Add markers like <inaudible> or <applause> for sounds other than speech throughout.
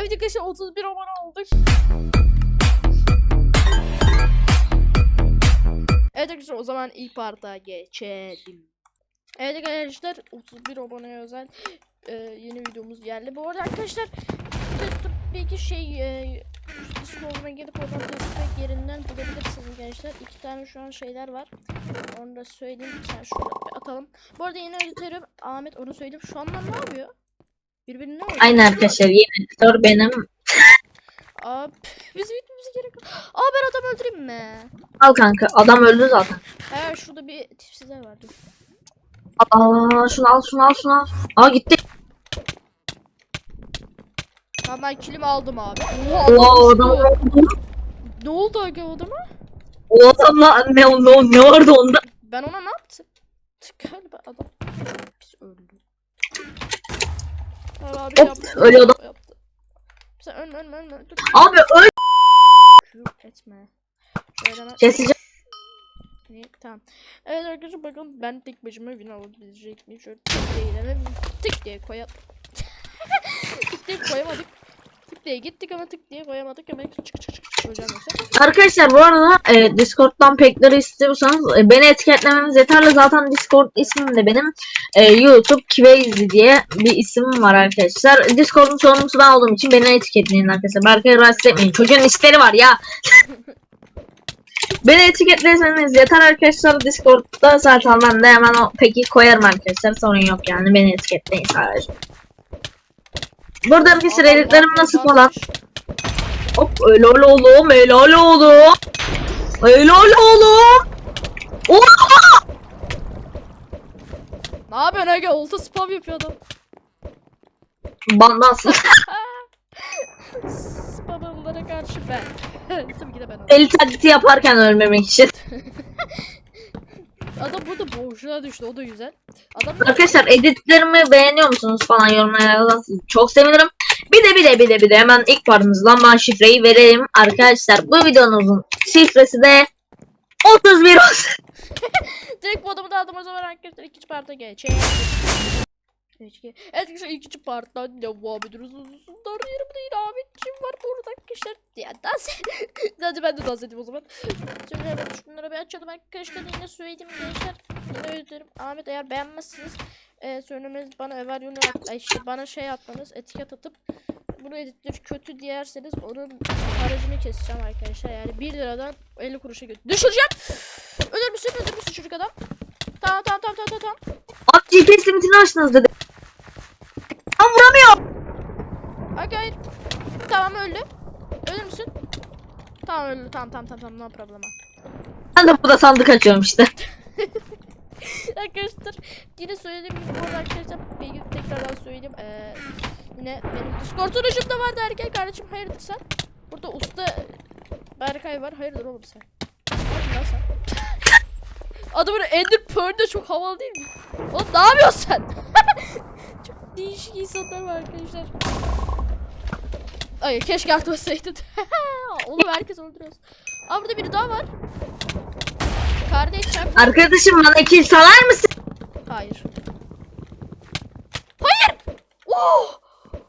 Evet arkadaşlar 31 abone olduk. Evet arkadaşlar o zaman ilk parta geçelim. Evet arkadaşlar 31 aboneye özel e, yeni videomuz geldi. Bu arada arkadaşlar Test belki şey e, Discord'una gelip oradan test yerinden bulabilirsiniz gençler. İki tane şu an şeyler var. Onu da söyleyeyim. Sen şurada bir atalım. Bu arada yeni editörüm Ahmet onu söyleyeyim. Şu anlar ne yapıyor? Birbirine ne? Aynen arkadaşlar yeni editör benim. Abi bizim bitmemize gerek yok. Aa ben adam öldüreyim mi? Al kanka adam öldü zaten. He şurada bir tipsizler var dur. Aa şunu al şunu al şunu al. Aa gitti. Tamam ben kilimi aldım abi. Oha, Oo adam öldü. Ne oldu aga o adama? O adamla ne, ne, ne vardı onda? Ben ona ne yaptım? <laughs> Galiba adam pis öldü. Abi Hop, yaptı. ölüyor adam. Yaptı. Sen ölme ölme ölme. Dur. Abi öl. Küfür etme. Şöyle hemen- Keseceğim. İyi, Tamam. Evet arkadaşlar bakın ben tek başıma win alabilecek miyim? Şöyle tık diye gidelim. Tık diye koyalım. <laughs> tık diye koyamadık. Tık diye gittik ama tık diye koyamadık. Hemen çık çık çık çık koyacağım yoksa. Arkadaşlar bu arada e, Discord'dan pekleri istiyorsanız e, beni etiketlemeniz yeterli. Zaten Discord ismim de benim. E, YouTube Crazy diye bir isim var arkadaşlar. Discord'un sorumlusu ben olduğum için beni etiketleyin arkadaşlar. Berkay'ı rahatsız etmeyin. Çocuğun işleri var ya. <laughs> beni etiketlerseniz yeter arkadaşlar. Discord'da zaten ben de hemen o peki koyarım arkadaşlar. Sorun yok yani. Beni etiketleyin sadece. Burada editlerim yaptı, nasıl falan. Hop helal oğlum helal oğlum. Helal oğlum. Oha! Ne yapıyorsun Ege? Olta spam yapıyor adam. Bandansın. <laughs> Spamlara karşı ben. <laughs> Tabii ki de ben oldum. El taklidi yaparken ölmemek için. <laughs> Adam burada boşluğa düştü o da güzel. Adam Arkadaşlar editlerimi beğeniyor musunuz falan yorumlara yazarsanız çok sevinirim. Bir de bir de bir de bir de hemen ilk partımızdan ben şifreyi vereyim. Arkadaşlar bu videonuzun şifresi de 31 olsun. <laughs> direkt bu adamı da aldım o zaman arkadaşlar ikinci parta geçelim. Evet arkadaşlar ikinci parttan devam ediyoruz. Uzunlar yerim değil Ahmetciğim var burada arkadaşlar. Ya dans Hadi ben de dans edeyim o zaman. Şöyle hemen şunları bir açalım arkadaşlar yine söyleyeyim gençler. Yine öderim. Ahmet eğer beğenmezsiniz e, söylemeniz bana Everyon'u at, ay işte bana şey atmanız etiket atıp bunu editör kötü diyerseniz onun haracını keseceğim arkadaşlar. Yani 1 liradan 50 kuruşa. Düşüreceğim. Ölür müsün? Ölür müsün çocuk adam? Tamam tamam tamam tamam tamam. Abi GPS limitini açtınız dedi. Hayır. Tamam öldü. Ölür müsün? Tamam öldü. Tamam tamam tamam tamam no problem. Ben de burada sandık açıyorum işte. <laughs> Arkadaşlar yine söylediğim gibi bu arada arkadaşlar bir tekrardan söyleyeyim. Ee, yine benim Discord sunucumda var derken kardeşim hayırdır sen? Burada usta Berkay var. Hayırdır oğlum sen? Lan sen? <laughs> Adamın Ender Pearl de çok havalı değil mi? Oğlum ne yapıyorsun sen? <laughs> çok değişik insanlar var arkadaşlar. Ay keşke atmasaydın. <laughs> Oğlum herkes öldürüyor. Aa burada biri daha var. Kardeş sen Arkadaşım bana kill salar mısın? Hayır. Hayır! Oh!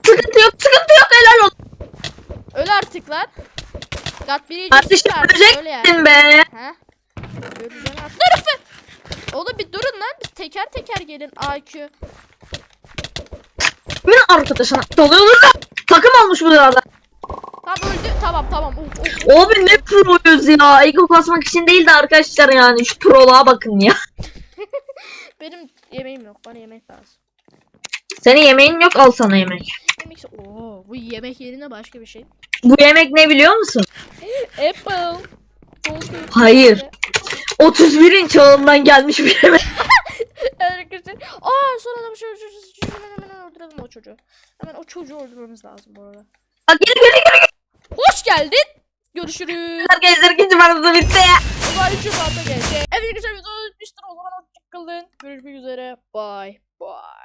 Sıkıntı yok sıkıntı yok helal olsun. Öl artık lan. Gat biri Kardeşim Öyle yani. öleceksin be. Ha? Öleceğim artık. Dur Efe! Oğlum bir durun lan. Biz teker teker gelin IQ. Bir arkadaşına doluyorlar da almış bu. Tamam öldü. Tamam tamam. Of, of, of. Abi ne proyuz ya. Ego kasmak için değil de arkadaşlar yani şu proluğa bakın ya. Benim yemeğim yok. Bana yemek lazım. Senin yemeğin yok al sana yemek. Yemek Oo, bu yemek yerine başka bir şey. Bu yemek ne biliyor musun? Apple. Hayır. 31'in çağından gelmiş bir yemek. Arkadaşlar. Aa son adam şu çocuğu şu- hemen hemen öldürelim o çocuğu. Hemen o çocuğu öldürmemiz lazım bu arada. Bak geri geri geri Hoş geldin. Görüşürüz. Arkadaşlar ikinci partide bitti. O zaman üçüncü parta gelecek. Evet arkadaşlar video bitmiştir. O zaman hoşçakalın. Görüşmek üzere. Bye. Bye.